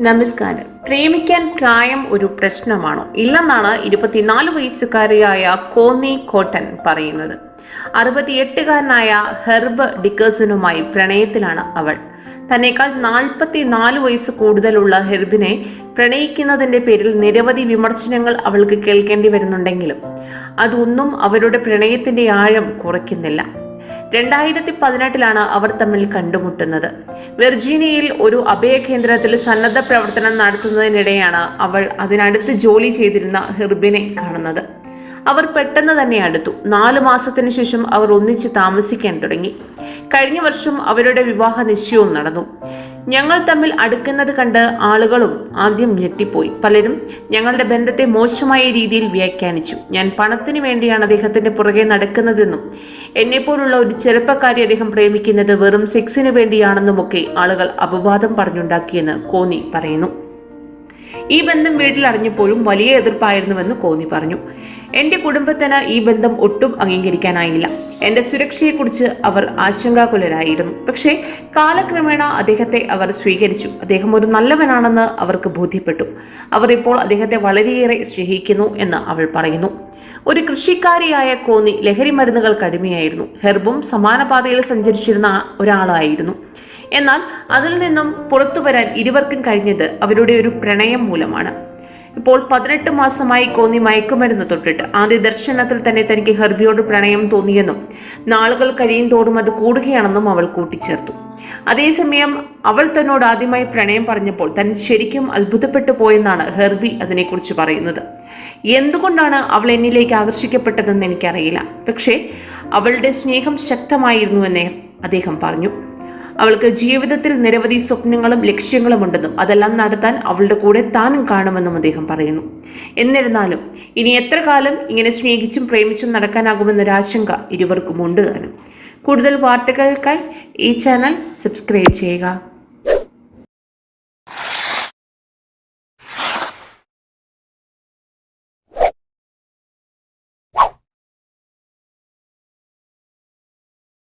നമസ്കാരം. പ്രേമിക്കാൻ പ്രായം ഒരു പ്രശ്നമാണോ? ഇല്ലെന്നാണ് ഇരുപത്തിനാല് വയസ്സുകാരിയായ കോന്നി കോട്ടൻ പറയുന്നത്. അറുപത്തിയെട്ടുകാരനായ ഹെർബ് ഡിക്കേഴ്സനുമായി പ്രണയത്തിലാണ് അവൾ. തന്നെക്കാൾ നാൽപ്പത്തി നാല് വയസ്സ് കൂടുതലുള്ള ഹെർബിനെ പ്രണയിക്കുന്നതിന്റെ പേരിൽ നിരവധി വിമർശനങ്ങൾ അവൾക്ക് കേൾക്കേണ്ടി വരുന്നുണ്ടെങ്കിലും അതൊന്നും അവരുടെ പ്രണയത്തിന്റെ ആഴം കുറയ്ക്കുന്നില്ല. രണ്ടായിരത്തി പതിനെട്ടിലാണ് അവർ തമ്മിൽ കണ്ടുമുട്ടുന്നത്. വെർജീനിയയിൽ ഒരു അഭയ കേന്ദ്രത്തിൽ സന്നദ്ധ പ്രവർത്തനം നടത്തുന്നതിനിടെയാണ് അവൾ അതിനടുത്ത് ജോലി ചെയ്തിരുന്ന ഹെർബിനെ കാണുന്നത്. അവർ പെട്ടെന്ന് തന്നെ അടുത്തു. നാലു മാസത്തിന് ശേഷം അവർ ഒന്നിച്ച് താമസിക്കാൻ തുടങ്ങി. കഴിഞ്ഞ വർഷം അവരുടെ വിവാഹ നിശ്ചയവും നടന്നു. ഞങ്ങൾ തമ്മിൽ അടുക്കുന്നത് കണ്ട് ആളുകളും ആദ്യം ഞെട്ടിപ്പോയി. പലരും ഞങ്ങളുടെ ബന്ധത്തെ മോശമായ രീതിയിൽ വ്യാഖ്യാനിച്ചു. ഞാൻ പണത്തിന് വേണ്ടിയാണ് അദ്ദേഹത്തിന്റെ പുറകെ നടക്കുന്നതെന്നും എന്നെപ്പോലുള്ള ഒരു ചെറുപ്പക്കാരി അദ്ദേഹം പ്രേമിക്കുന്നത് വെറും സെക്സിന് വേണ്ടിയാണെന്നുമൊക്കെ ആളുകൾ അപവാദം പറഞ്ഞുണ്ടാക്കിയെന്ന് കോന്നി പറയുന്നു. ഈ ബന്ധം വീട്ടിൽ അറിഞ്ഞപ്പോഴും വലിയ എതിർപ്പായിരുന്നുവെന്ന് കോന്നി പറഞ്ഞു. എന്റെ കുടുംബത്തിന് ഈ ബന്ധം ഒട്ടും അംഗീകരിക്കാനായില്ല. എന്റെ സുരക്ഷയെക്കുറിച്ച് അവർ ആശങ്കാകുലരായിരുന്നു. പക്ഷേ കാലക്രമേണ അദ്ദേഹത്തെ അവർ സ്വീകരിച്ചു. അദ്ദേഹം ഒരു നല്ലവനാണെന്ന് അവർക്ക് ബോധ്യപ്പെട്ടു. അവർ ഇപ്പോൾ അദ്ദേഹത്തെ വളരെയേറെ സ്നേഹിക്കുന്നു എന്ന് അവൾ പറയുന്നു. ഒരു കൃഷിക്കാരിയായ കോന്നി ലഹരി മരുന്നുകൾക്ക് അടിമയായിരുന്നു. ഹെർബും സമാന പാതയിൽ സഞ്ചരിച്ചിരുന്ന ഒരാളായിരുന്നു. എന്നാൽ അതിൽ നിന്നും പുറത്തു വരാൻ ഇരുവർക്കും കഴിഞ്ഞത് അവരുടെ ഒരു പ്രണയം മൂലമാണ്. ഇപ്പോൾ പതിനെട്ട് മാസമായി കോന്നി മയക്കുമരുന്ന് തൊട്ടിട്ട്. ആദ്യ ദർശനത്തിൽ തന്നെ തനിക്ക് ഹെർബിയോട് പ്രണയം തോന്നിയെന്നും നാളുകൾ കഴിയും തോറും അത് കൂടുകയാണെന്നും അവൾ കൂട്ടിച്ചേർത്തു. അതേസമയം അവൾ തന്നോട് ആദ്യമായി പ്രണയം പറഞ്ഞപ്പോൾ തൻ ശരിക്കും അത്ഭുതപ്പെട്ടു പോയെന്നാണ് ഹെർബി അതിനെക്കുറിച്ച് പറയുന്നത്. എന്തുകൊണ്ടാണ് അവൾ എന്നിലേക്ക് ആകർഷിക്കപ്പെട്ടതെന്ന് എനിക്കറിയില്ല. പക്ഷേ അവളുടെ സ്നേഹം ശക്തമായിരുന്നുവെന്ന് അദ്ദേഹം പറഞ്ഞു. അവൾക്ക് ജീവിതത്തിൽ നിരവധി സ്വപ്നങ്ങളും ലക്ഷ്യങ്ങളും ഉണ്ടെന്നും അതെല്ലാം നടത്താൻ അവളുടെ കൂടെ താനും കാണുമെന്നും അദ്ദേഹം പറയുന്നു. എന്നിരുന്നാലും ഇനി എത്ര കാലം ഇങ്ങനെ സ്നേഹിച്ചും പ്രേമിച്ചും നടക്കാനാകുമെന്നൊരാശങ്ക ഇരുവർക്കും ഉണ്ട് താനും. കൂടുതൽ വാർത്തകൾക്കായി ഈ ചാനൽ സബ്സ്ക്രൈബ് ചെയ്യുക.